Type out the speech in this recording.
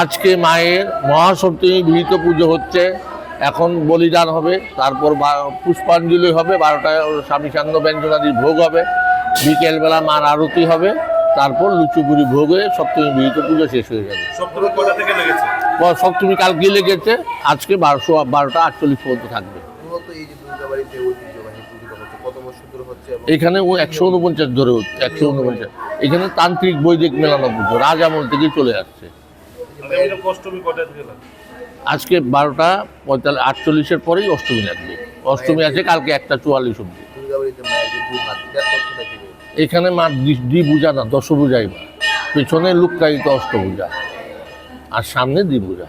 আজকে মায়ের মহাসপ্তমী বিহিত পুজো হচ্ছে। এখন বলিদান হবে তারপর পুষ্পাঞ্জলি হবে বারোটায় স্বামী সান্দ ব্যঞ্জনাদির ভোগ হবে। বিকেলবেলা মার আরতি হবে তারপর লুচুপুরি ভোগ হয়ে সপ্তমী বিহিত পুজো শেষ হয়ে যাবে। সপ্তমী কটা থেকে সপ্তমী কালকে লেগেছে আজকে বারোশো বারোটা আটচল্লিশ পর্যন্ত থাকবে। মূলত এই যে দুর্গাবাড়িতে ঐতিহ্যবাহী পুজোটা হচ্ছে কত বছর ধরে হচ্ছে এখানে ও একশো উনপঞ্চাশ ধরে হচ্ছে একশো উনপঞ্চাশ। এখানে তান্ত্রিক বৈদিক মেলানো পুজো রাজ আমল থেকেই চলে আসছে। থেকে লাগবে? আজকে বারোটা পঁয়তাল্লিশ আটচল্লিশের পরেই অষ্টমী লাগবে। অষ্টমী আছে কালকে একটা চুয়াল্লিশ অব্দি? এখানে মা দি- দ্বিপূজা না দশভূজাই মা। পেছনে লুক্কায়িত অষ্টভূজা। আর সামনে দ্বিপূজা